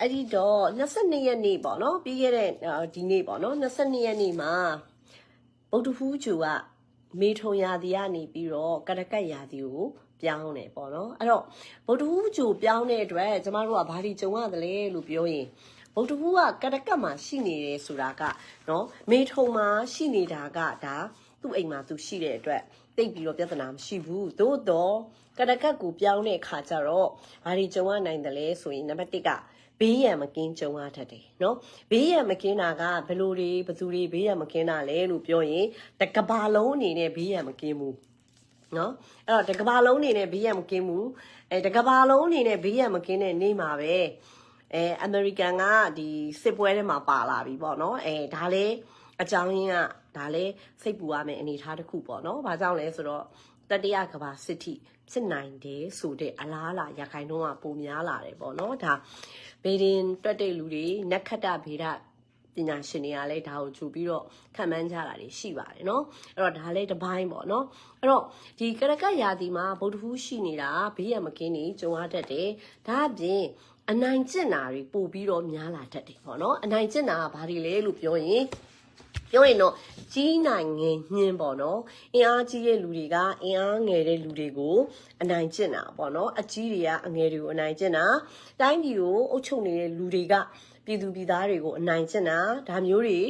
အဲ့ဒီတော့22ရက်နေ့ပေါ့နော်ပြီးခဲ့တဲ့အာဒီနေ့ပေါ့နော်22ရက်နေ့မှာဗုဒ္ဓဖူးကျူကမေထုံရာသီကနေပြီးတော့ကရကတ်ရာသီကိုပြောင်းတယ်ပေါ့နော်အဲ့တော့ဗုဒ္ဓဖူးကျူပြောင်းတဲ့အတွက်ကျမတို့ကဘာဒီကြုံရတယ်လဲလို့ပြောရင်ဗုဒ္ဓဖူးကကရကတ်မှာရှိနေတယ်ဆိုတာကနော်မေထုံမှာရှိနေတာကဒါသူ့အိမ်မှာသူရှိတဲ့အတွက်တိတ်ပြီးတော့ပြဿနာမရှိဘူးသို့တော့ကရကတ်ကိုပြောင်းတဲ့အခါကျတော့ဘာဒီကြုံရနိုင်တယ်လဲဆိုရင်နံပါတ်1က ဘေးရန်မကင်းကြုံရတတ်တယ်နော်ဘေးရန်မကင်းတာကဘယ်လိုတွေဘယ်သူတွေဘေးရန်မကင်းတာလဲလို့ပြောရင်တကဘာလုံးအနေနဲ့ဘေးရန်မကင်းဘူးနော်အဲ့တော့တကဘာလုံးအနေနဲ့ဘေးရန်မကင်းဘူးအဲတကဘာလုံးအနေနဲ့ဘေးရန်မကင်းတဲ့နေ့မှာပဲအဲအမေရိကန်ကဒီစစ်ပွဲထဲမှာပါလာပြီပေါ့နော်အဲဒါလည်းအကြောင်းရင်းကဒါလည်းစိတ်ပူရမယ့်အနေအထားတစ်ခုပေါ့နော်။ဘာကြောင့်လဲဆိုတော့တတိယကဘာစစ်ထိ ဖြစ်နိုင်တယ်ဆိုတဲ့အလားအလာရခိုင်တော့ကပုံများလာတယ်ပေါ့နော်။ဒါဘေဒင်တွက်တဲ့လူတွေနက္ခတ္တဗေဒပညာရှင်တွေကလည်းဒါကိုကြိုပြီးတော့ခံမှန်းကြတာတွေရှိပါတယ်เนาะအဲ့တော့ဒါလည်းတစ်ပိုင်းပေါ့เนาะအဲ့တော့ဒီကရကတ်ရာသီမှာဗုဒ္ဓဟူးရှိနေတာဘေးရမကင်းနေကြုံရတတ်တယ်ဒါအပြင်အနိုင်ကျင့်တာတွေပို့ပြီးတော့များလာတတ်တယ်ပေါ့เนาะအနိုင်ကျင့်တာကဘာတွေလဲလို့ပြောရင် ပြောရင်တော့ကြီးနိုင်ငယ်ညင်းပေါ့နော်အင်အားကြီးတဲ့လူတွေကအင်အားငယ်တဲ့လူတွေကိုအနိုင်ကျင့်တာပေါ့နော်အကြီးတွေကအငယ်တွေကိုအနိုင်ကျင့်တာတိုင်းပြည်ကိုအုပ်ချုပ်နေတဲ့လူတွေကပြည်သူပြည်သားတွေကိုအနိုင်ကျင့်တာဒါမျိုးတွေ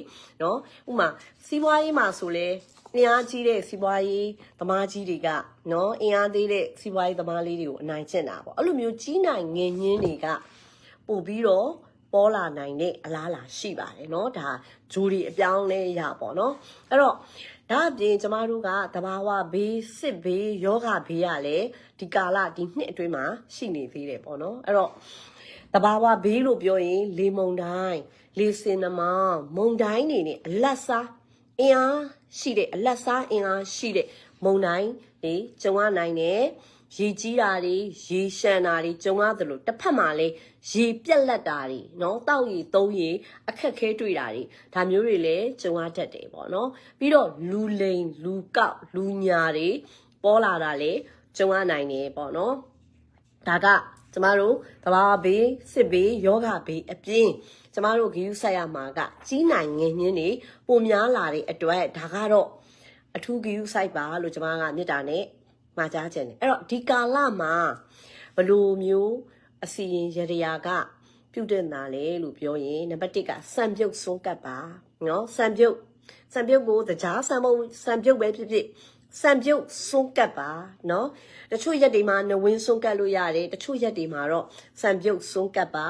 နော်ဥမာစီးပွားရေးမှာဆိုလဲအင်အားကြီးတဲ့စီးပွားရေးသမားကြီးတွေကနော်အင်အားသေးတဲ့စီးပွားရေးသမားလေးတွေကိုအနိုင်ကျင့်တာပေါ့အဲ့လိုမျိုးကြီးနိုင်ငယ်ညင်းတွေကပို့ပြီးတော့ ပေါ်လာနိုင်တဲ့အလားအလာရှိပါတယ်เนาะဒါဂျိုဒီအပြောင်းလဲရပါเนาะအဲ့တော့ဒါအပြင်ကျမတို့ကတဘာဝဘေးစစ်ဘေးယောဂဘေးရလဲဒီကာလဒီနှစ်အတွင်းမှာရှိနေသေးတယ်ပေါ့เนาะအဲ့တော့တဘာဝဘေးလို့ပြောရင်လေမုန်တိုင်းလေစင်နမောင်းမုန်တိုင်းနေနဲ့အလတ်စားအင်အားရှိတဲ့အလတ်စားအင်အားရှိတဲ့မုန်တိုင်းတွေကျုံရနိုင်တယ် ရေကြီးတာတွေရေရှမ်းတာတွေကျုံရတယ်လို့တစ်ဖက်မှာလည်းရေပြက်လက်တာတွေเนาะတောက်ရီသုံးရီအခက်ခဲတွေ့တာတွေဒါမျိုးတွေလည်းကျုံရတတ်တယ်ပေါ့เนาะပြီးတော့လူလိန်လူကောက်လူညာတွေပေါ်လာတာလည်းကျုံရနိုင်တယ်ပေါ့เนาะဒါကကျမတို့တဘာဘေးစစ်ဘေးယောဂဘေးအပြင်ကျမတို့ဂရုစိုက်ရမှာကကြီးနိုင်ငယ်ညင်းတွေပုံများလာတဲ့အတွက်ဒါကတော့အထူးဂရုစိုက်ပါလို့ကျမကမေတ္တာနဲ့ မှာကြားခြင်းတယ်အဲ့တော့ဒီကာလမှာဘလိုမျိုးအစီရင်ရရကပြုတ်တဲ့နာလေလို့ပြောရင်နံပါတ်1ကစံပြုတ်ဆုံးကပ်ပါနော်စံပြုတ်စံပြုတ်ကိုတရားစံမုံစံပြုတ်ပဲဖြစ်ဖြစ်စံပြုတ်ဆုံးကပ်ပါနော်တချို့ရက်တွေမှာနဝင်းဆုံးကပ်လို့ရတယ်တချို့ရက်တွေမှာတော့စံပြုတ်ဆုံးကပ်ပါ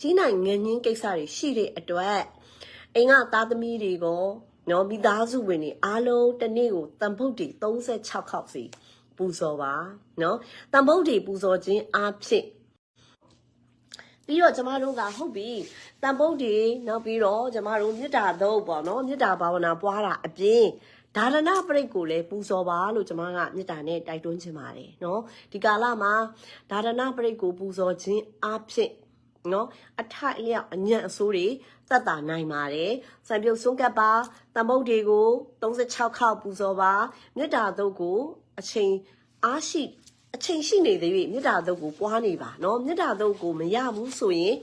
ကြီးနိုင်ငန်းငင်းကိစ္စတွေရှိတဲ့အတွက်အိမ်ကသားသမီးတွေကိုနော်မိသားစုဝင်တွေအားလုံးတစ်နေ့ကိုတန်ဖုတ်တွေ36ခေါက်စီ ပူဇော်ပါနော်တန်ဖုတ်တွေပူဇော်ခြင်းအားဖြင့်ပြီးတော့ကျမတို့ကဟုတ်ပြီတန်ပုတ်တွေနောက်ပြီးတော့ကျမတို့မေတ္တာသုံးပေါ့နော်မေတ္တာဘာဝနာပွားတာအပြင်ဒါရဏပရိတ်ကိုလည်းပူဇော်ပါလို့ကျမကမေတ္တာနဲ့တိုက်တွန်းချင်ပါတယ်နော်ဒီကာလမှာဒါရဏပရိတ်ကိုပူဇော်ခြင်းအဖြစ်နော်အထိုက်အလျောက်အညံ့အဆိုးတွေတတ်တာနိုင်ပါတယ်စံပြုတ်ဆုံးကပ်ပါတန်ပုတ်တွေကို36ခေါက်ပူဇော်ပါမေတ္တာသုံးကို အချိန်အားရှိအချိန်ရှိနေသေးပြီမေတ္တာတုတ်ကိုပွားနေပါเนาะမေတ္တာတုတ်ကိုမရဘူးဆိုရင်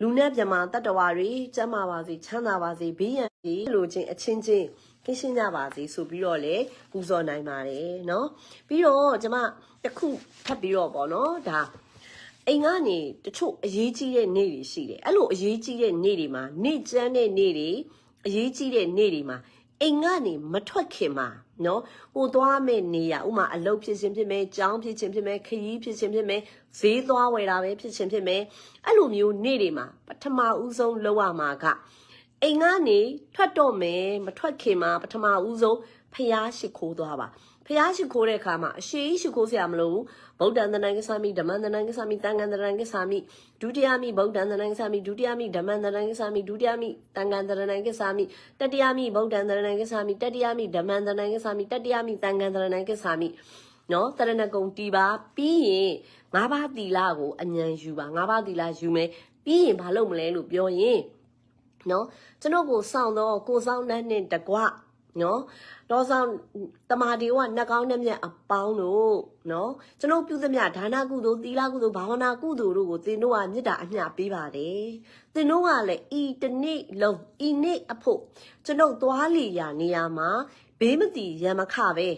လူနဲ့မြမတတ္တဝါတွေကျမ်းမာပါစေချမ်းသာပါစေဘေးရန်တွေလိုချင်းအချင်းချင်းကင်းရှင်းကြပါစေဆိုပြီးတော့လေပူဇော်နိုင်ပါတယ်เนาะပြီးတော့ကျမတစ်ခုထပ်ပြီးတော့ပေါ့เนาะဒါအိမ်ကနေတချို့အရေးကြီးတဲ့နေ့တွေရှိတယ်အဲ့လိုအရေးကြီးတဲ့နေ့တွေမှာနေ့ကျန်းတဲ့နေ့တွေအရေးကြီးတဲ့နေ့တွေမှာ အိမ်ကနေမထွက်ခင်မှာနော်ဟိုသွားမဲ့နေရဥမာအလုပ်ဖြစ်ခြင်းဖြစ်မယ်ကြောင်းဖြစ်ခြင်းဖြစ်မယ်ခရီးဖြစ်ခြင်းဖြစ်မယ်ဈေးသွားဝယ်တာပဲဖြစ်ခြင်းဖြစ်မယ်အဲ့လိုမျိုးနေ့တွေမှာပထမဦးဆုံးလောက်ရမှာကအိမ်ကနေထွက်တော့မယ်မထွက်ခင်မှာပထမဦးဆုံးဖျားရှိခိုးသွားပါ ဖျားရှိခိုးတဲ့အခါမှာအရှိရှိခိုးစရာမလိုဘူးဗုဒ္ဓံတဏ္ဍကိသမိဓမ္မံတဏ္ဍကိသမိတန်ခါတဏ္ဍကိသမိဒုတိယမိဗုဒ္ဓံတဏ္ဍကိသမိဒုတိယမိဓမ္မံတဏ္ဍကိသမိဒုတိယမိတန်ခါတဏ္ဍကိသမိတတိယမိဗုဒ္ဓံတဏ္ဍကိသမိတတိယမိဓမ္မံတဏ္ဍကိသမိတတိယမိတန်ခါတဏ္ဍကိသမိနော်တရဏဂုံတီပါပြီးရင်ငါးပါးသီလကိုအញ្ញံယူပါငါးပါးသီလယူမယ်ပြီးရင်မလုပ်မလဲလို့ပြောရင်နော်ကျွန်တော်ကိုစောင့်တော့ကိုစောင့်တဲ့နဲ့တကွ နော်တောဆောင်တမာဒီဝနှက်ကောင်းနှက်မြတ်အပေါင်းတို့နော်ကျွန်တော်ပြုသမျှဒါနကုသိုလ်သီလကုသိုလ်ဘာဝနာကုသိုလ်တို့ကိုသင်တို့ကမေတ္တာအမျှပေးပါတယ်သင်တို့ကလည်းဤတစ်နေ့လုံးဤနေ့အဖို့ကျွန်တော်သွားလီရာနေရာမှာဘေးမတိရံမခပဲ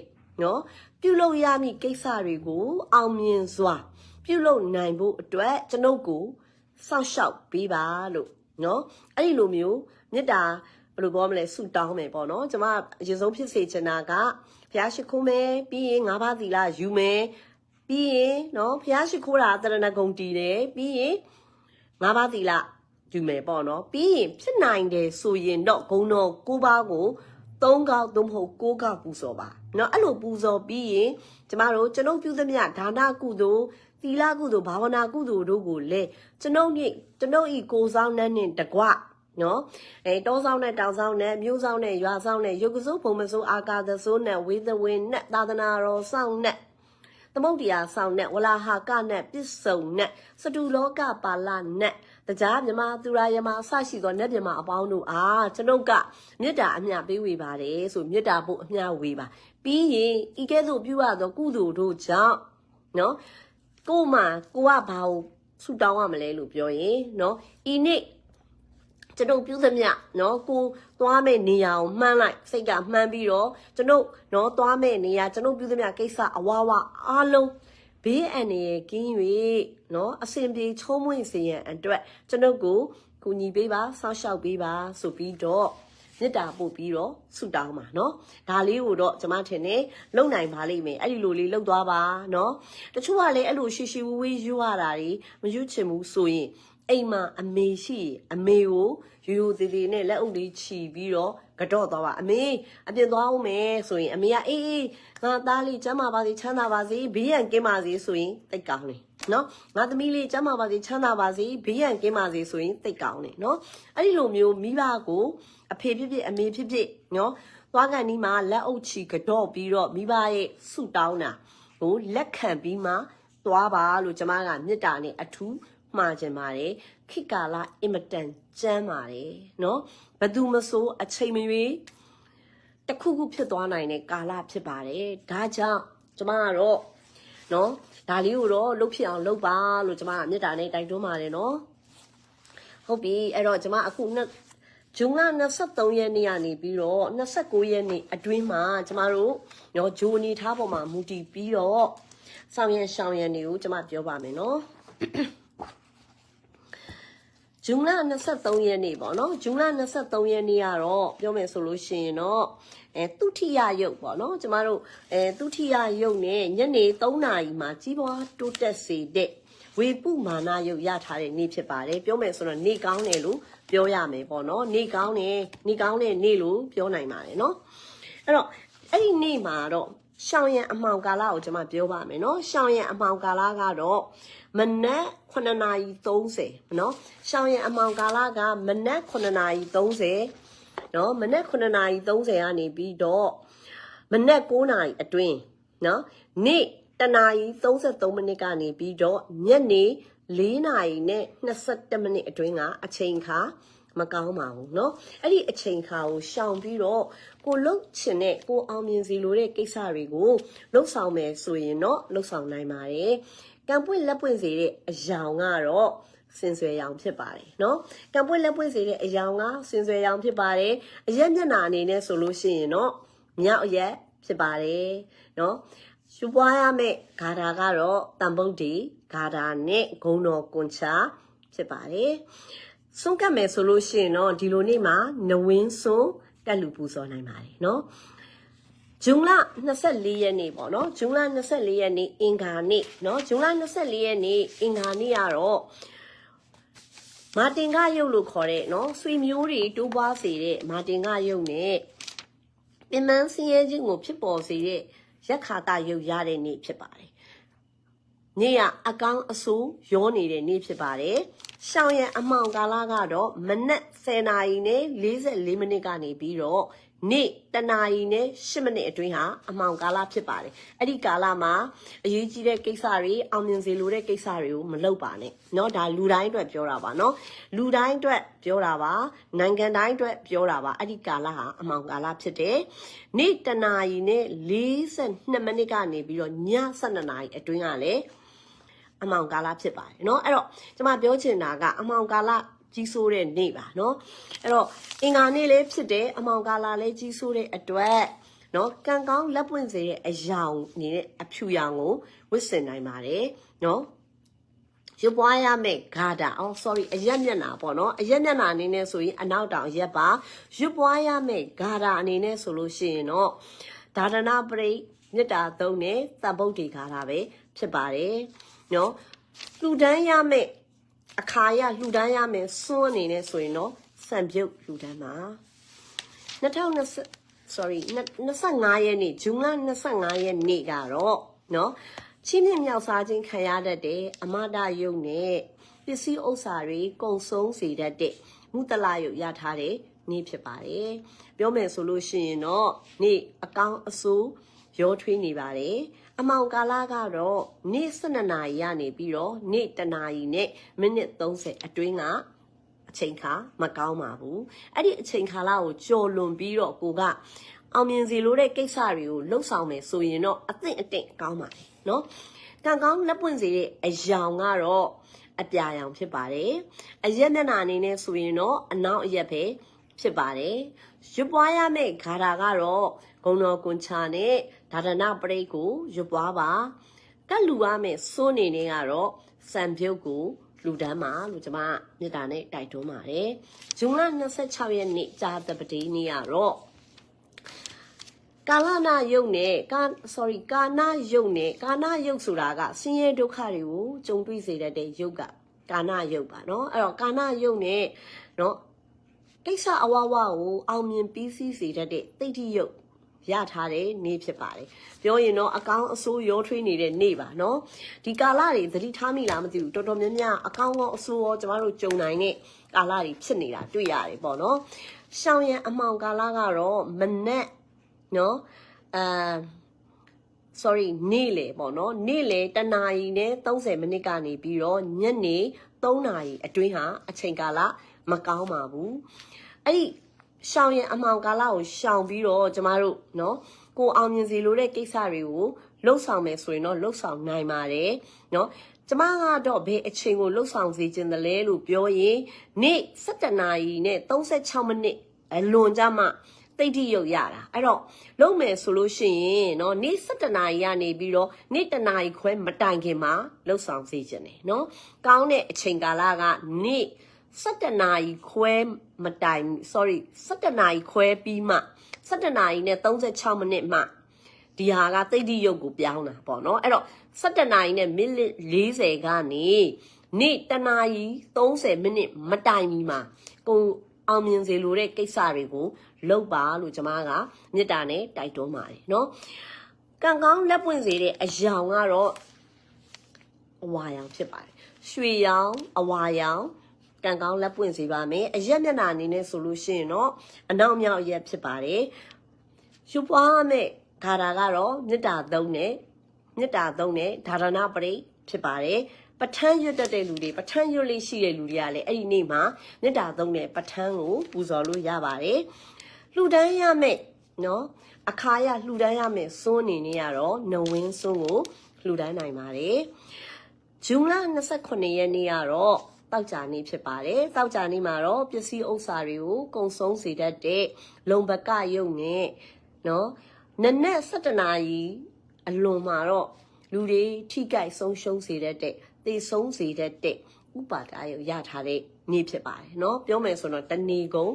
နော်ပြုလုပ်ရမည့်ကိစ္စတွေကို အောင်မြင်စွာ ပြုလုပ်နိုင်ဖို့အတွက်ကျွန်ုပ်ကိုစောင့်ရှောက်ပေးပါလို့နော်အဲ့ဒီလိုမျိုးမေတ္တာ ဘယ်လိုပြောမလဲဆူတောင်းမယ်ပေါ့နော်ကျမအရင်ဆုံးဖြစ်စေချင်တာကဘုရားရှိခိုးမယ်ပြီးရင်ငါးပါးသီလယူမယ်ပြီးရင်နော်ဘုရားရှိခိုးတာတရဏဂုံတည်တယ်ပြီးရင်ငါးပါးသီလယူမယ်ပေါ့နော်ပြီးရင်ဖြစ်နိုင်တယ်ဆိုရင်တော့ဂုံတော်ကိုးပါးကို၃ကောက်သို့မဟုတ်၉ကောက်ပူဇော်ပါနော်အဲ့လိုပူဇော်ပြီးရင်ကျမတို့ကျွန်ုပ်ပြုသမျှဒါနကုသိုလ်သီလကုသိုလ်ဘာဝနာကုသိုလ်တို့ကိုလည်းကျွန်ုပ်ညကျွန်ုပ်ဤကိုယ်ဆောင်နှံ့နှင့်တကွ နော်အဲတောဆောင်နဲ့တောင်ဆောင်နဲ့မြို့ဆောင်နဲ့ရွာဆောင်နဲ့ရုပ်ကစိုးဘုံမစိုးအာကာသစိုးနဲ့ဝေသဝင်းနဲ့သာသနာတော်ဆောင်နဲ့သမုတ်တရားဆောင်နဲ့ဝလာဟာကနဲ့ပစ္စုံနဲ့စတုလောကပါဠနဲ့တရားမြမသူရာယမအစရှိသောနတ်မြမအပေါင်းတို့အားကျွန်ုပ်ကမေတ္တာအမျှပေးဝေပါတယ်ဆိုမေတ္တာဖို့အမျှဝေပါပြီးရင်ဤကဲ့သို့ပြုရသောကုသိုလ်တို့ကြောင့်နော်ကို့မှာကိုကဘာကိုဆူတောင်းရမလဲလို့ပြောရင်နော်ဤနေ့ ကျွန်ုပ်ပြုသမျှเนาะကိုသွားမဲ့နေရာကိုမှန်းလိုက်စိတ်ကမှန်းပြီးတော့ကျွန်ုပ်เนาะသွားမဲ့နေရာကျွန်ုပ်ပြုသမျှကိစ္စအဝဝအားလုံးဘေးအန္တရာယ်ကင်း၍เนาะအစဉ်ပြေချုံးမွေ့စေရန်အတွက်ကျွန်ုပ်ကိုကူညီပေးပါစောင့်ရှောက်ပေးပါဆိုပြီးတော့မေတ္တာပို့ပြီးတော့ဆုတောင်းပါเนาะဒါလေးကိုတော့ကျွန်မထင်တယ်လုံနိုင်ပါလိမ့်မယ်အဲ့ဒီလိုလေးလှုပ်သွားပါเนาะတချို့ကလည်းအဲ့လိုရှီရှီဝေးဝေးယူရတာတွေမယူချင်ဘူးဆိုရင် အိမ်မှာအမေရှိရင်အမေကိုရိုးရိုးသေးသေးနဲ့လက်အုပ်လေးခြီပြီးတော့ကတော့သွားပါအမေအပြင်သွားအောင်မယ်ဆိုရင်အမေကအေးအေးငါသားလေးကျမ်းမာပါစေချမ်းသာပါစေဘေးရန်ကင်းပါစေဆိုရင်တိတ်ကောင်းတယ်နော်ငါသမီးလေးကျမ်းမာပါစေချမ်းသာပါစေဘေးရန်ကင်းပါစေဆိုရင်တိတ်ကောင်းတယ်နော်အဲ့ဒီလိုမျိုးမိဘကိုအဖေဖြစ်ဖြစ်အမေဖြစ်ဖြစ်နော်သွားကန်ဒီမှာလက်အုပ်ချီကတော့ပြီးတော့မိဘရဲ့ဆုတောင်းတာကိုလက်ခံပြီးမှသွားပါလို့ကျမကမေတ္တာနဲ့အထူး မှားကြပါတယ်ခိကာလာအင်မတန်ကျမ်းပါတယ်เนาะဘသူမဆိုအချိန်မရွေးတစ်ခုခုဖြစ်သွားနိုင်တဲ့ကာလဖြစ်ပါတယ်ဒါကြောင့်ကျမကတော့เนาะဒါလေးကိုတော့လှုပ်ဖြစ်အောင်လုပ်ပါလို့ကျမကမေတ္တာနဲ့တိုက်တွန်းပါတယ်เนาะဟုတ်ပြီအဲ့တော့ကျမအခုနှစ်ဂျွန်လ23ရက်နေ့ကနေပြီးတော့29ရက်နေ့အတွင်းမှာကျမတို့เนาะဂျိုနီထားပေါ်မှာမူတည်ပြီးတော့ဆောင်ရန်ရှောင်းရန်တွေကိုကျမပြောပါမယ်เนาะ ဂျွန်လ23ရက်နေ့ပေါ့နော်ဂျွန်လ23ရက်နေ့ကတော့ပြောမယ်ဆိုလို့ရှိရင်တော့အဲသူထိယရုပ်ပေါ့နော်ကျမတို့အဲသူထိယရုပ်နဲ့ညနေ3နာရီမှာကြီးပွားတိုးတက်စေတဲ့ဝေပုမာနရုပ်ရထားတဲ့နေ့ဖြစ်ပါတယ်ပြောမယ်ဆိုတော့နေကောင်းတယ်လို့ပြောရမယ်ပေါ့နော်နေကောင်းတယ်နေကောင်းတဲ့နေ့လို့ပြောနိုင်ပါတယ်နော်အဲ့တော့အဲ့ဒီနေ့မှာတော့ ရှောင်းရံအမှောင်ကာလကိုကျွန်မပြောပါမယ်နော်ရှောင်းရံအမှောင်ကာလကတော့မနက်9:30နော်ရှောင်းရံအမှောင်ကာလကမနက်9:30နော်မနက်9:30ကနေပြီးတော့မနက်9:00အတွင်းနော်နေ့တနာရီ33မိနစ်ကနေပြီးတော့ညနေ4နာရီနဲ့27မိနစ်အတွင်းကအချိန်ခါ မကောင်းပါဘူးเนาะအဲ့ဒီအချိန်ခါကိုရှောင်ပြီးတော့ကိုလှုပ်ချင်တဲ့ကိုအောင်မြင်စီလိုတဲ့ကိစ္စတွေကိုလှုပ်ဆောင်မယ်ဆိုရင်တော့လှုပ်ဆောင်နိုင်ပါတယ်ကံပွင့်လက်ပွင့်စေတဲ့အယောင်ကတော့စင်ဆွဲရောင်ဖြစ်ပါတယ်เนาะကံပွင့်လက်ပွင့်စေတဲ့အယောင်ကစင်ဆွဲရောင်ဖြစ်ပါတယ်အရက်မျက်နှာအနေနဲ့ဆိုလို့ရှိရင်တော့မြောက်အရက်ဖြစ်ပါတယ်เนาะရှုပွားရမယ့်ဂါထာကတော့တန်ပုတ်ဒီဂါထာနဲ့ဂုံတော်ကွန်ချာဖြစ်ပါတယ် စွန့်ကပ်မယ်ဆိုလို့ရှိရင်တော့ဒီလိုနေ့မှာနဝင်းစွန်းတက်လူပူဇော်နိုင်ပါတယ်เนาะဂျွန်လ24ရက်နေ့ပေါ့နော်ဂျွန်လ24ရက်နေ့အင်္ဂါနေ့နော်ဂျွန်လ24ရက်နေ့အင်္ဂါနေ့ကတော့မာတင်ကရုပ်လို့ခေါ်တဲ့နော်ဆွေမျိုးတွေတိုးပွားစေတဲ့မာတင်ကရုပ်နဲ့ပင်မစင်းရဲခြင်းကိုဖြစ်ပေါ်စေတဲ့ရက်ခါတရုပ်ရတဲ့နေ့ဖြစ်ပါတယ်နေ့ကအကောင်းအဆိုးရောနေတဲ့နေ့ဖြစ်ပါတယ်။ ရှောင်းရံအမှောင်ကာလကတော့မနက်10:00နာရီနဲ့44မိနစ်ကနေပြီးတော့ နေ့တနာရီနဲ့10မိနစ်အတွင်းဟာအမှောင်ကာလဖြစ်ပါတယ်အဲ့ဒီကာလမှာအရေးကြီးတဲ့ကိစ္စတွေအောင်မြင်စေလိုတဲ့ကိစ္စတွေကိုမလုပ်ပါနဲ့เนาะဒါလူတိုင်းအတွက်ပြောတာပါเนาะလူတိုင်းအတွက်ပြောတာပါနိုင်ငံတိုင်းအတွက်ပြောတာပါအဲ့ဒီကာလဟာအမှောင်ကာလဖြစ်တယ်နေ့တနာရီနဲ့42မိနစ်ကနေပြီးတော့ည12နာရီအတွင်းကလည်း အမှောင်ကာလဖြစ်ပါတယ်เนาะအဲ့တော့ကျွန်မပြောချင်တာကအမှောင်ကာလကြီးစိုးတဲ့နေ့ပါเนาะအဲ့တော့အင်္ဂါနေ့လေးဖြစ်တယ်အမှောင်ကာလလေးကြီးစိုးတဲ့အတွက်เนาะကံကောင်းလက်ပွင့်စေတဲ့အယောင်နေတဲ့အဖြူရောင်ကိုဝတ်ဆင်နိုင်ပါတယ်เนาะရွပွားရမယ့်ဂါတာအော် sorry အရက်မျက်နှာပေါ့နော်အရက်မျက်နှာအနေနဲ့ဆိုရင်အနောက်တောင်ရက်ပါရွပွားရမယ့်ဂါတာအနေနဲ့ဆိုလို့ရှိရင်တော့ဒါဒနာပရိမေတ္တာသုံးနဲ့သဗ္ဗုဒ္ဓေဂါတာပဲဖြစ်ပါတယ် နော်လှူဒန်းရမယ်အခါရလှူဒန်းရမယ်စွန်းအနေနဲ့ဆိုရင်တော့စံပြုတ်လှူဒန်းပါ2020 sorry 25ရက်နေ့ဇွန်လ25ရက်နေ့ကတော့နော်ချင်းမြင့်မြောက်စားခြင်းခံရတတ်တဲ့အမတယုတ်နဲ့ပစ္စည်းဥစ္စာတွေကုန်ဆုံးစေတတ်တဲ့မုတလယုတ်ရထားတဲ့နေ့ဖြစ်ပါတယ်ပြောမယ်ဆိုလို့ရှိရင်တော့နေ့အကောင်းအဆိုးရောထွေးနေပါတယ် အမောင်ကာလကတော့နေ့12နာရီကနေပြီးတော့နေ့1နာရီနဲ့မိနစ်30အတွင်းကအချိန်ခါမကောင်းပါဘူးအဲ့ဒီအချိန်ခါလာကိုကြော်လွန်ပြီးတော့ကိုကအောင်မြင်စီလို့တဲ့ကိစ္စတွေကိုလှုပ်ဆောင်မယ်ဆိုရင်တော့အသင့်အတင့်ကောင်းပါတယ်နော်ကံကောင်းလက်ပွင့်စေတဲ့အယောင်ကတော့အပြာရောင်ဖြစ်ပါတယ်အရက်မျက်နှာအနေနဲ့ဆိုရင်တော့အနောက်အရက်ပဲဖြစ်ပါတယ်ရွပွားရမယ့်ဂါထာကတော့ဂုံတော်ကွန်ချာနဲ့ ဒါဒနာပရိတ်ကိုရွပွားပါကတ်လူရမယ့်စိုးနေနေကတော့စံပြုတ်ကိုလူတန်းမှာလို့ကျွန်မမြေတားနဲ့တိုက်တွန်းပါတယ်ဇွန်လ26ရက်နေ့ကြာသပတေးနေ့ကတော့ကာလနာယုတ်နဲ့ကာ sorry ကာနာယုတ်နဲ့ကာနာယုတ်ဆိုတာကဆင်းရဲဒုက္ခတွေကိုကြုံတွေ့စေတတ်တဲ့ယုတ်ကကာနာယုတ်ပါเนาะအဲ့တော့ကာနာယုတ်နဲ့เนาะကိစ္စအဝဝကိုအောင်မြင်ပြီးစီးစေတတ်တဲ့သိတိယုတ် ရထားတဲ့နေ့ဖြစ်ပါတယ်ပြောရင်တော့အကောင်းအဆိုးရောထွေးနေတဲ့နေ့ပါเนาะဒီကာလတွေသတိထားမိလားမသိဘူးတော်တော်များများအကောင်းရောအဆိုးရောကျမတို့ကြုံနိုင်တဲ့ကာလတွေဖြစ်နေတာတွေ့ရတယ်ပေါ့เนาะရှောင်းရံအမှောင်ကာလကတော့မနက်เนาะအာ sorry နေ့လေပေါ့နော်နေ့လေတနာရီနဲ့30မိနစ်ကနေပြီးတော့ညနေ3နာရီအတွင်းဟာအချိန်ကာလမကောင်းပါဘူးအဲ့ဒီ ရှောင်ရင်အမှောင်ကာလကိုရှောင်ပြီးတော့ကျမတို့เนาะကိုအောင်မြင်စီလိုတဲ့ကိစ္စတွေကိုလှုပ်ဆောင်မယ်ဆိုရင်တော့လှုပ်ဆောင်နိုင်ပါတယ်เนาะကျမကတော့ဘယ်အချိန်ကိုလှုပ်ဆောင်စေခြင်းတလဲလို့ပြောရင်နေ့7နာရီနဲ့36မိနစ်အလွန်ကြမှတိတ်တိရုပ်ရတာအဲ့တော့လုံးမယ်ဆိုလို့ရှိရင်เนาะနေ့7နာရီကနေပြီးတော့နေ့တနာရီခွဲမတိုင်ခင်မှာလှုပ်ဆောင်စေခြင်းတယ်เนาะကောင်းတဲ့အချိန်ကာလကနေ့7 နာရီခွဲမတိုင် sorry 7နာရီခွဲပြီးမှ7နာရီနဲ့36မိနစ်မှဒီဟာကတိတ်တိရုပ်ကိုပြောင်းတာပေါ့เนาะအဲ့တော့7နာရီနဲ့မိနစ်40ကနေနေ့တနာရီ30မိနစ်မတိုင်မီမှာကိုအောင်မြင်စေလိုတဲ့ကိစ္စတွေကိုလုပ်ပါလို့ကျွန်မကမေတ္တာနဲ့တိုက်တွန်းပါတယ်เนาะကံကောင်းလက်ပွင့်စေတဲ့အယောင်ကတော့အဝါရောင်ဖြစ်ပါတယ်ရွှေရောင်အဝါရောင် ကံကောင်းလက်ပွင့်စေပါမယ်အရက်မျက်နှာအနေနဲ့ဆိုလို့ရှိရင်တော့အနောက်မြောက်အရက်ဖြစ်ပါတယ်ရွပွားမဲ့ဂါရာကတော့မေတ္တာသုံးနဲ့မေတ္တာသုံးနဲ့ဒါရဏပရိဖြစ်ပါတယ်ပဋ္ဌာန်းရွတ်တတ်တဲ့လူတွေပဋ္ဌာန်းရွတ်လေးရှိတဲ့လူတွေကလည်းအဲ့ဒီနေ့မှာမေတ္တာသုံးနဲ့ပဋ္ဌာန်းကိုပူဇော်လို့ရပါတယ်လှူဒန်းရမယ့်နော်အခါရလှူဒန်းရမယ့်စွန်းအနေနဲ့ကတော့နဝင်းစွန်းကိုလှူဒန်းနိုင်ပါတယ်ဇွန်လ29ရက်နေ့ကတော့ တောက်ကြနေဖြစ်ပါတယ်။တောက်ကြနေမှာတော့ပစ္စည်းဥစ္စာတွေကိုကုံဆုံးစေတတ်တဲ့လုံဘကယုံနဲ့နော်နနက်7နာရီအလွန်မှာတော့လူတွေထိကြိုက်ဆုံးရှုံးစေတတ်တဲ့သေဆုံးစေတတ်တဲ့ဥပါဒာယုံရထားတဲ့နေ့ဖြစ်ပါတယ်နော်ပြောမယ်ဆိုတော့တဏီကုံ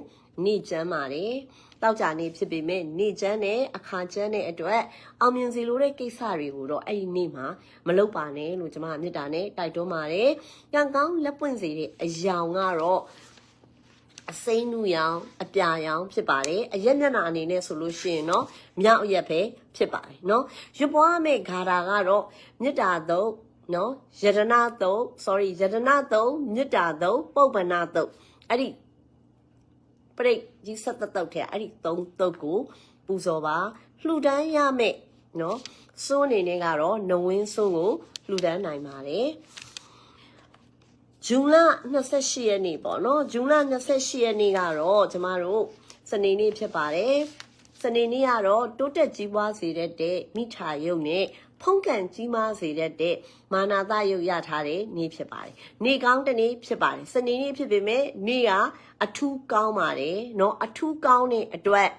နေ့ကျမ်းပါတယ်။ တောက်ကြနေ့ဖြစ်ပေမဲ့နေ့ကျမ်းနဲ့အခါကျမ်းနဲ့အတွက်အောင်မြင်စီလိုတဲ့ကိစ္စတွေကိုတော့အဲ့ဒီနေ့မှာမလုပ်ပါနဲ့လို့ကျွန်မမေတ္တာနဲ့တိုက်တွန်းပါတယ်။ကံကောင်းလက်ပွင့်စေတဲ့အယောင်ကတော့အစိမ်းနုရောင်အပြာရောင်ဖြစ်ပါတယ်အရက်မျက်နှာအနေနဲ့ဆိုလို့ရှိရင်တော့မြောက်အရက်ပဲဖြစ်ပါတယ်เนาะရွပွားမဲ့ဂါတာကတော့မေတ္တာသုံးเนาะယတနာသုံး sorry ယတနာသုံးမေတ္တာသုံးပုပ္ပနာသုံးအဲ့ဒီ ပရိတ်ကြီးဆက်သက်တုတ်ထဲအဲ့ဒီသုံးတုတ်ကိုပူဇော်ပါလှူဒန်းရမယ်နော်စိုးအနေနဲ့ကတော့နဝင်းစိုးကိုလှူဒန်းနိုင်ပါတယ်ဇွန်လ28ရက်နေ့ပေါ့နော်ဇွန်လ28ရက်နေ့ကတော့ကျမတို့စနေနေ့ဖြစ်ပါတယ်စနေနေ့ကတော့တိုးတက်ကြီးပွားစေတတ်တဲ့မိထာယုတ်နဲ့ ဖုံးကန်ကြီးမားစေတတ်တဲ့မာနာတရုပ်ရထားတဲ့နေ့ဖြစ်ပါတယ်။နေ့ကောင်းတစ်နေ့ဖြစ်ပါတယ်။စနေနေ့ဖြစ်ပေမဲ့နေ့ကအထူးကောင်းပါတယ်။နော်အထူးကောင်းတဲ့အတွက်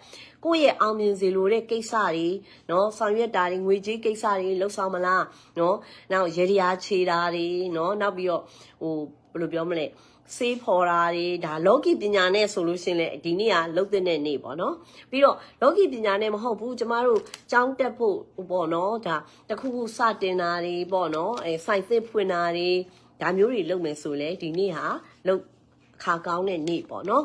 ကိုယ့်ရဲ့အောင်မြင်စေလိုတဲ့ကိစ္စတွေနော်ဆောင်ရွက်တာတွေငွေကြေးကိစ္စတွေလှုပ်ဆောင်မလားနော်နောက်ရေဒီယာခြေတာတွေနော်နောက်ပြီးတော့ဟိုဘယ်လိုပြောမလဲ စေးဖော်တာတွေဒါလောကီပညာနဲ့ဆိုလို့ရှရင်လေဒီနေ့ကလုတ်တဲ့နေ့ပေါ့နော်ပြီးတော့လောကီပညာနဲ့မဟုတ်ဘူးကျမတို့ကြောင်းတက်ဖို့ပေါ့နော်ဒါတခုခုစတင်တာတွေပေါ့နော်အဲစိုက်သစ်ဖွင့်တာတွေဒါမျိုးတွေလုပ်မယ်ဆိုလေဒီနေ့ဟာလုတ် ခါကောင်းတဲ့နေ့ပေါ့နော်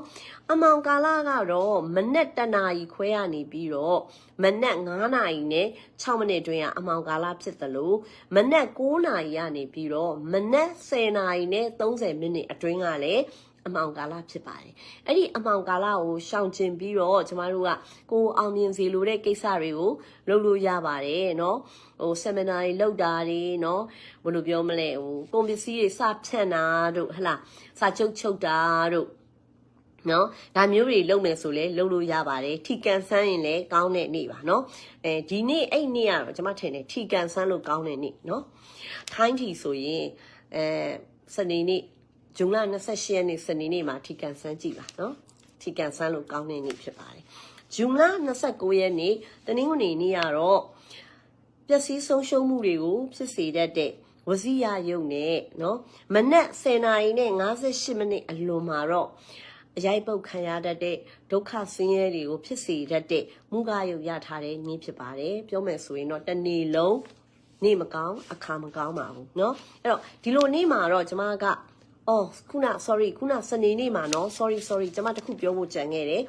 အမောင်ကာလကတော့မနက်တနာရီခွဲရနေပြီးတော့မနက်9နာရီနဲ့6မိနစ်တွင်ကအမောင်ကာလဖြစ်သလိုမနက်9နာရီကနေပြီးတော့မနက်10နာရီနဲ့30မိနစ်အတွင်းကလည်း အမှောင်ကာလဖြစ်ပါတယ်။အဲ့ဒီအမှောင်ကာလကိုရှောင်ကျင်ပြီးတော့ကျမတို့ကကိုအောင်မြင်စေလိုတဲ့ကိစ္စတွေကိုလုပ်လို့ရပါတယ်နော်။ဟိုဆမနာတွေလုပ်တာတွေနော်ဘယ်လိုပြောမလဲဟိုကွန်ပစ္စည်းတွေစဖြန့်တာတို့ဟလားစချုပ်ချုပ်တာတို့နော်ဒါမျိုးတွေလုပ်မယ်ဆိုလဲလုပ်လို့ရပါတယ်ထီကန်ဆန်းရင်လည်းကောင်းတဲ့နေ့ပါနော်အဲဒီနေ့အဲ့နေ့ကတော့ကျွန်မထင်တယ်ထီကန်ဆန်းလို့ကောင်းတဲ့နေ့နော်ထိုင်းထီဆိုရင်အဲစနေနေ့ ဇွန်လ28ရက်နေ့စနေနေ့မှာထီကန်ဆန်းကြည့်ပါနော်ထီကန်ဆန်းလို့ကောင်းတဲ့နေ့ဖြစ်ပါတယ်ဇွန်လ29ရက်နေ့တနင်္ဂနွေနေ့ကတော့ပျက်စီးဆုံးရှုံးမှုတွေကိုဖြစ်စေတတ်တဲ့ဝစီရယုံနဲ့နော်မနက်10:58မိနစ်အလွန်မှာတော့အရိုက်ပုတ်ခံရတတ်တဲ့ဒုက္ခဆင်းရဲတွေကိုဖြစ်စေတတ်တဲ့မူကားယုတ်ရထားတဲ့နေ့ဖြစ်ပါတယ်ပြောမယ်ဆိုရင်တော့တစ်နေ့လုံးနေမကောင်းအခါမကောင်းပါဘူးเนาะအဲ့တော့ဒီလိုနေ့မှာတော့ကျမက အော်ခုန sorry ခုနစနေနေ့မှာနော် sorry sorry ကျွန်မတခုပြောဖို့ကြံခဲ့တယ်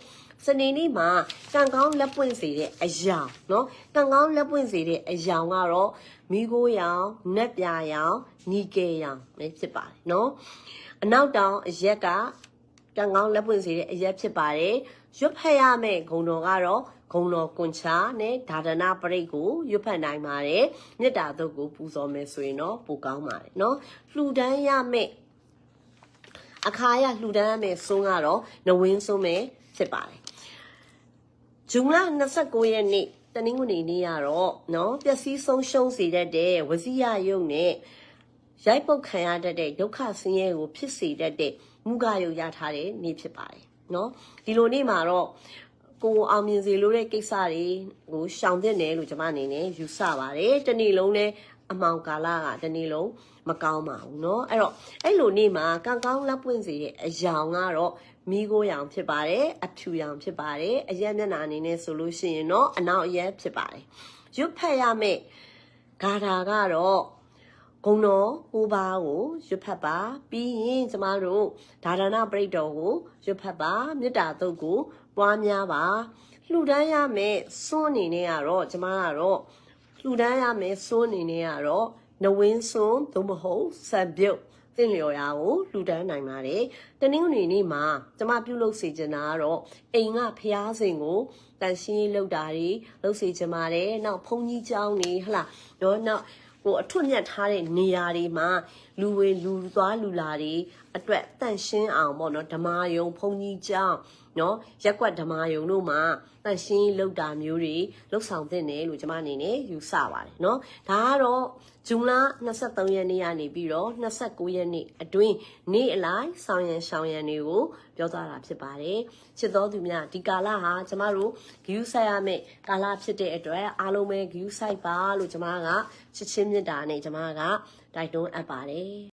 စနေနေ့မှာကံကောင်းလက်ပွင့်စေတဲ့အရာနော်ကံကောင်းလက်ပွင့်စေတဲ့အရာကတော့မိကိုရောင်၊နက်ပြာရောင်၊နီကယ်ရောင်ပဲဖြစ်ပါတယ်နော်အနောက်တောင်အရက်ကကံကောင်းလက်ပွင့်စေတဲ့အရက်ဖြစ်ပါတယ်ရွတ်ဖက်ရမယ့်ဂုံတော်ကတော့ဂုံတော်ကွန်ချာနဲ့ဒါဒနာပရိတ်ကိုရွတ်ဖက်နိုင်ပါတယ်မြတ်တာတို့ကိုပူဇော်မယ်ဆိုရင်တော့ပိုကောင်းပါတယ်နော်လှူဒန်းရမယ့် အခါရလှူဒန်းရမယ်ဆုံးကတော့နဝင်းဆုံးပဲဖြစ်ပါတယ်ဂျွန်လ29ရက်နေ့တနင်္ဂနွေနေ့ကတော့နော်ပျက်စီးဆုံးရှုံးစေတတ်တဲ့ဝစီရယုံနဲ့ရိုက်ပုတ်ခံရတတ်တဲ့ဒုက္ခဆင်းရဲကိုဖြစ်စေတတ်တဲ့မူကယုံရထားတဲ့နေ့ဖြစ်ပါတယ်နော်ဒီလိုနေ့မှာတော့ကိုအောင်မြင်စေလို့တဲ့ကိစ္စတွေကိုရှောင်သင့်တယ်လို့ကျွန်မအနေနဲ့ယူဆပါတယ်တနေ့လုံးလဲအမောင်ကာလကတနေ့လုံး မကောင်းပါဘူးเนาะအဲ့တော့အဲ့လိုနေ့မှာကံကောင်းလက်ပွင့်စေတဲ့အယောင်ကတော့မိโกရောင်ဖြစ်ပါတယ်အဖြူရောင်ဖြစ်ပါတယ်အရက်မျက်နှာအနေနဲ့ဆိုလို့ရှိရင်တော့အနောက်အရက်ဖြစ်ပါတယ်ရွတ်ဖက်ရမယ့်ဂါထာကတော့ဂုံတော်ကိုပါကိုရွတ်ဖတ်ပါပြီးရင်ကျမတို့ဒါရဏပရိတ်တော်ကိုရွတ်ဖတ်ပါမေတ္တာတုတ်ကိုပွားများပါလှူဒန်းရမယ့်စွန်းအနေနဲ့ကတော့ကျမကတော့လှူဒန်းရမယ့်စွန်းအနေနဲ့ကတော့ နဝင်းစွန်းသို့မဟုတ်ဆပ်ပြုတ်တင့်လျော်ရာကိုလှူဒန်းနိုင်ပါတယ်။တနင်္ဂနွေနေ့မှာကျမပြုလုပ်စေချင်တာကတော့အိမ်ကဖျားစင်ကိုတန်ရှင်းရေးလုပ်တာတွေလုပ်စေချင်ပါတယ်။နောက်ဘုန်းကြီးကျောင်းတွေဟလာတော့နောက်ဟိုအထွတ်မြတ်ထားတဲ့နေရာတွေမှာလူဝေလူသွားလူလာတွေအတွက်တန့်ရှင်းအောင်ပေါ့နော်ဓမ္မယုံဘုန်းကြီးကျောင်းနော်ရက်ကွက်ဓမ္မယုံတို့မှာတန့်ရှင်းလောက်တာမျိုးတွေလှုပ်ဆောင်တဲ့နယ်လို့ကျွန်မအနေနဲ့ယူဆပါတယ်နော်ဒါကတော့ ဇွန်လ23ရက်နေ့ကနေပြီးတော့29ရက်နေ့အတွင်းနေ့အလိုက်ဆောင်ရန်ရှောင်းရန်တွေကိုပြောသွားတာဖြစ်ပါတယ်ချစ်တော်သူများဒီကာလဟာကျမတို့ဂယူးဆိုင်ရမယ့်ကာလဖြစ်တဲ့အတွက်အားလုံးပဲဂယူးဆိုင်ပါလို့ကျမကချစ်ချင်းမြတ်တာနဲ့ကျမကတိုက်တွန်းအပ်ပါတယ်